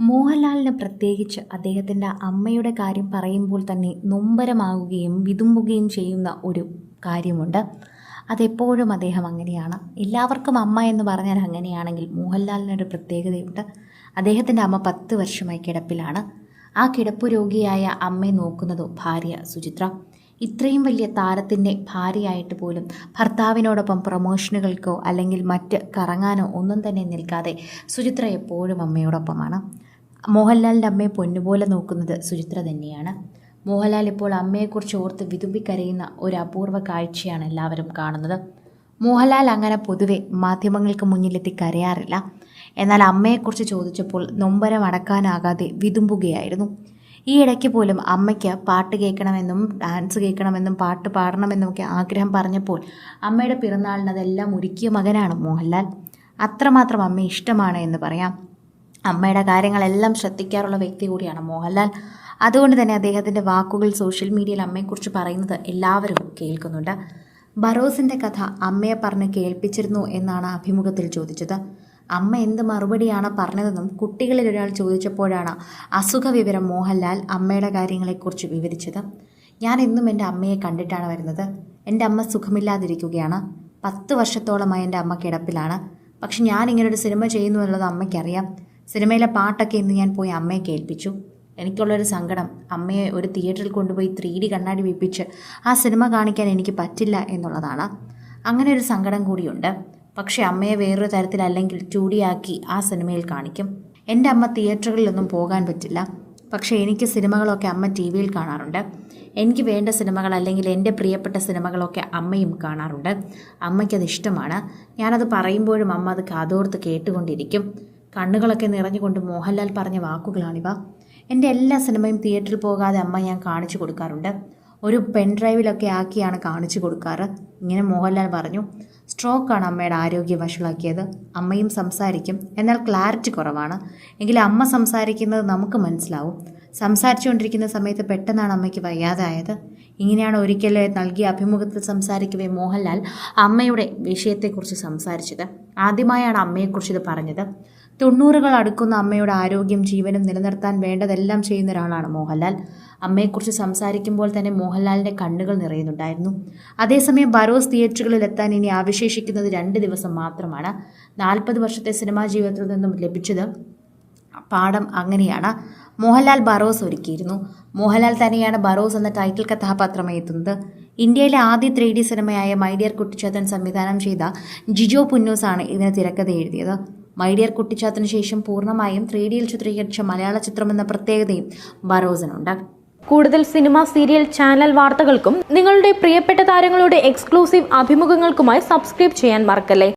മോഹൻലാലിന് പ്രത്യേകിച്ച് അദ്ദേഹത്തിന്റെ അമ്മയുടെ കാര്യം പറയുമ്പോൾ തന്നെ നൊമ്പരമാകുകയും വിതുമ്പുകയും ചെയ്യുന്ന ഒരു കാര്യമുണ്ട്. അതെപ്പോഴും അദ്ദേഹം അങ്ങനെയാണ്. എല്ലാവർക്കും അമ്മ എന്ന് പറഞ്ഞാൽ അങ്ങനെയാണെങ്കിൽ മോഹൻലാലിനൊരു പ്രത്യേകതയുണ്ട്. അദ്ദേഹത്തിന്റെ അമ്മ പത്ത് വർഷമായി കിടപ്പിലാണ്. ആ കിടപ്പ് രോഗിയായ അമ്മയെ നോക്കുന്നതോ ഭാര്യ സുചിത്ര. ഇത്രയും വലിയ താരത്തിന്റെ ഭാര്യയായിട്ട് പോലും ഭർത്താവിനോടൊപ്പം പ്രൊമോഷനുകൾക്കോ അല്ലെങ്കിൽ മറ്റ് കറങ്ങാനോ ഒന്നും തന്നെ നിൽക്കാതെ സുചിത്ര എപ്പോഴും അമ്മയോടൊപ്പമാണ്. മോഹൻലാലിന്റെ അമ്മയെ പൊന്നുപോലെ നോക്കുന്നത് സുചിത്ര തന്നെയാണ്. മോഹൻലാൽ ഇപ്പോൾ അമ്മയെക്കുറിച്ച് ഓർത്ത് വിതുമ്പിക്കരയുന്ന ഒരു അപൂർവ കാഴ്ചയാണ് എല്ലാവരും കാണുന്നത്. മോഹൻലാൽ അങ്ങനെ പൊതുവെ മാധ്യമങ്ങൾക്ക് മുന്നിലെത്തി കരയാറില്ല. എന്നാൽ അമ്മയെക്കുറിച്ച് ചോദിച്ചപ്പോൾ നൊമ്പരം അടക്കാനാകാതെ വിതുമ്പുകയായിരുന്നു. ഈ ഇടയ്ക്ക് പോലും അമ്മയ്ക്ക് പാട്ട് കേൾക്കണമെന്നും ഡാൻസ് കേൾക്കണമെന്നും പാട്ട് പാടണമെന്നും ഒക്കെ ആഗ്രഹം പറഞ്ഞപ്പോൾ അമ്മയുടെ പിറന്നാളിന് അതെല്ലാം ഒരുക്കിയ മകനാണ് മോഹൻലാൽ. അത്രമാത്രം അമ്മ ഇഷ്ടമാണ് എന്ന് പറയാം. അമ്മയുടെ കാര്യങ്ങളെല്ലാം ശ്രദ്ധിക്കാറുള്ള വ്യക്തി കൂടിയാണ് മോഹൻലാൽ. അതുകൊണ്ട് തന്നെ അദ്ദേഹത്തിന്റെ വാക്കുകൾ സോഷ്യൽ മീഡിയയിൽ അമ്മയെക്കുറിച്ച് പറയുന്നത് എല്ലാവരും കേൾക്കുന്നുണ്ട്. ബറോസിന്റെ കഥ അമ്മയെ പറഞ്ഞ് കേൾപ്പിച്ചിരുന്നു എന്നാണ് അഭിമുഖത്തിൽ ചോദിച്ചത്. അമ്മ എന്ത് മറുപടിയാണ് പറഞ്ഞതെന്നും കുട്ടികളിൽ ഒരാൾ ചോദിച്ചപ്പോഴാണ് അസുഖ വിവരം മോഹൻലാൽ അമ്മയുടെ കാര്യങ്ങളെക്കുറിച്ച് വിവരിച്ചത്. ഞാൻ എന്നും എന്റെ അമ്മയെ കണ്ടിട്ടാണ് വരുന്നത്. എന്റെ അമ്മ സുഖമില്ലാതിരിക്കുകയാണ്. പത്ത് വർഷത്തോളമായി എന്റെ അമ്മ കിടപ്പിലാണ്. പക്ഷെ ഞാൻ ഇങ്ങനൊരു സിനിമ ചെയ്യുന്നു എന്നുള്ളത് അമ്മയ്ക്കറിയാം. സിനിമയിലെ പാട്ടൊക്കെ ഇന്ന് ഞാൻ പോയി അമ്മയെ കേൾപ്പിച്ചു. എനിക്കുള്ളൊരു സങ്കടം. അമ്മയെ ഒരു തിയേറ്ററിൽ കൊണ്ടുപോയി ത്രീ ഡി കണ്ണാടി വിപ്പിച്ച് ആ സിനിമ കാണിക്കാൻ എനിക്ക് പറ്റില്ല എന്നുള്ളതാണ്. അങ്ങനെ ഒരു സങ്കടം കൂടിയുണ്ട്. പക്ഷേ അമ്മയെ വേറൊരു തരത്തിലല്ലെങ്കിൽ ടു ഡി ആക്കി ആ സിനിമയിൽ കാണിക്കും. എന്റെ അമ്മ തിയേറ്ററുകളിലൊന്നും പോകാൻ പറ്റില്ല. പക്ഷേ എനിക്ക് സിനിമകളൊക്കെ അമ്മ ടി വിയിൽ കാണാറുണ്ട്. എനിക്ക് വേണ്ട സിനിമകൾ അല്ലെങ്കിൽ എന്റെ പ്രിയപ്പെട്ട സിനിമകളൊക്കെ അമ്മയും കാണാറുണ്ട്. അമ്മയ്ക്കത് ഇഷ്ടമാണ്. ഞാനത് പറയുമ്പോഴും അമ്മ അത് കാതോർത്ത് കേട്ടുകൊണ്ടിരിക്കും. കണ്ണുകളൊക്കെ നിറഞ്ഞുകൊണ്ട് മോഹൻലാൽ പറഞ്ഞ വാക്കുകളാണിവ. എന്റെ എല്ലാ സിനിമയും തിയേറ്ററിൽ പോകാതെ അമ്മ ഞാൻ കാണിച്ചു കൊടുക്കാറുണ്ട്. ഒരു പെൻ ഡ്രൈവിലൊക്കെ ആക്കിയാണ് കാണിച്ചു കൊടുക്കാറ്. ഇങ്ങനെ മോഹൻലാൽ പറഞ്ഞു സ്ട്രോക്കാണ് അമ്മയുടെ ആരോഗ്യം വഷളാക്കിയത്. അമ്മയും സംസാരിക്കും. എന്നാൽ ക്ലാരിറ്റി കുറവാണ്. എങ്കിലും അമ്മ സംസാരിക്കുന്നത് നമുക്ക് മനസ്സിലാവും. സംസാരിച്ചുകൊണ്ടിരിക്കുന്ന സമയത്ത് പെട്ടെന്നാണ് അമ്മയ്ക്ക് വയ്യാതായത്. ഇങ്ങനെയാണ് ഒരിക്കൽ നൽകിയ അഭിമുഖത്തിൽ സംസാരിക്കവേ മോഹൻലാൽ അമ്മയുടെ വിഷയത്തെക്കുറിച്ച് സംസാരിച്ചത്. ആദ്യമായാണ് അമ്മയെക്കുറിച്ച് ഇത് പറഞ്ഞത്. തൊണ്ണൂറുകൾ അടുക്കുന്ന അമ്മയുടെ ആരോഗ്യം ജീവനും നിലനിർത്താൻ വേണ്ടതെല്ലാം ചെയ്യുന്ന ഒരാളാണ് മോഹൻലാൽ. അമ്മയെക്കുറിച്ച് സംസാരിക്കുമ്പോൾ തന്നെ മോഹൻലാലിന്റെ കണ്ണുകൾ നിറയുന്നുണ്ടായിരുന്നു. അതേസമയം ബറോസ് തിയേറ്ററുകളിൽ എത്താൻ ഇനി അവശേഷിക്കുന്നത് രണ്ട് ദിവസം മാത്രമാണ്. നാൽപ്പത് വർഷത്തെ സിനിമാ ജീവിതത്തിൽ നിന്നും ലഭിച്ചത് പാഠം അങ്ങനെയാണ്. മോഹൻലാൽ ബറോസ് ഒരുക്കിയിരുന്നു. മോഹൻലാൽ തന്നെയാണ് ബറോസ് എന്ന ടൈറ്റിൽ കഥാപാത്രമായി എത്തുന്നത്. ഇന്ത്യയിലെ ആദ്യ ത്രീ ഡി സിനിമയായ മൈഡിയർ കുട്ടിച്ചാത്തൻ സംവിധാനം ചെയ്ത ജിജോ പുന്നൂസാണ് ഇതിന് തിരക്കഥ എഴുതിയത്. മൈഡിയർ കുട്ടിച്ചാത്തിന് ശേഷം പൂർണമായും ത്രീ ഡിയിൽ ചിത്രീകരിച്ച മലയാള ചിത്രമെന്ന പ്രത്യേകതയും ബറോസിനുണ്ട്. കൂടുതൽ സിനിമ സീരിയൽ ചാനൽ വാർത്തകൾക്കും നിങ്ങളുടെ പ്രിയപ്പെട്ട താരങ്ങളുടെ എക്സ്ക്ലൂസീവ് അഭിമുഖങ്ങൾക്കുമായി സബ്സ്ക്രൈബ് ചെയ്യാൻ മറക്കല്ലേ?